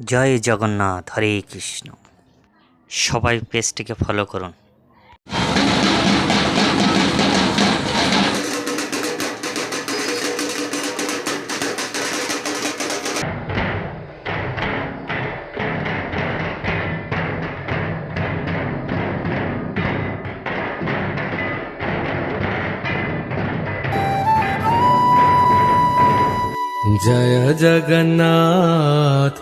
জয় জগন্নাথ হরে কৃষ্ণ। সবাই পেজটিকে ফলো করুন। জয় জগন্নাথ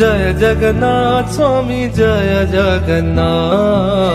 জয় জগন্নাথ স্বামী জয় জগন্নাথ।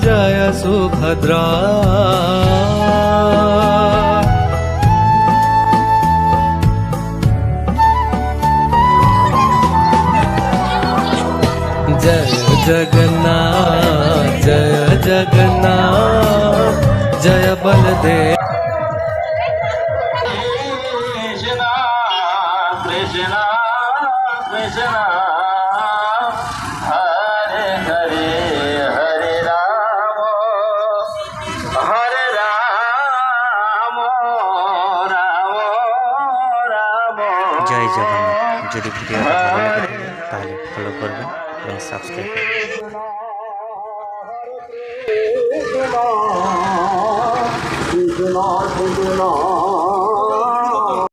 जय सुभद्रा जय जगन्नाथ जय जगन्नाथ जय बलदेव। Krishna, Krishna, Krishna, জয় জগন্নাথ যদি ভিডিওটা ভালো লাগে তাহলে ফলো করবেন এবং সাবস্ক্রাইব করবেন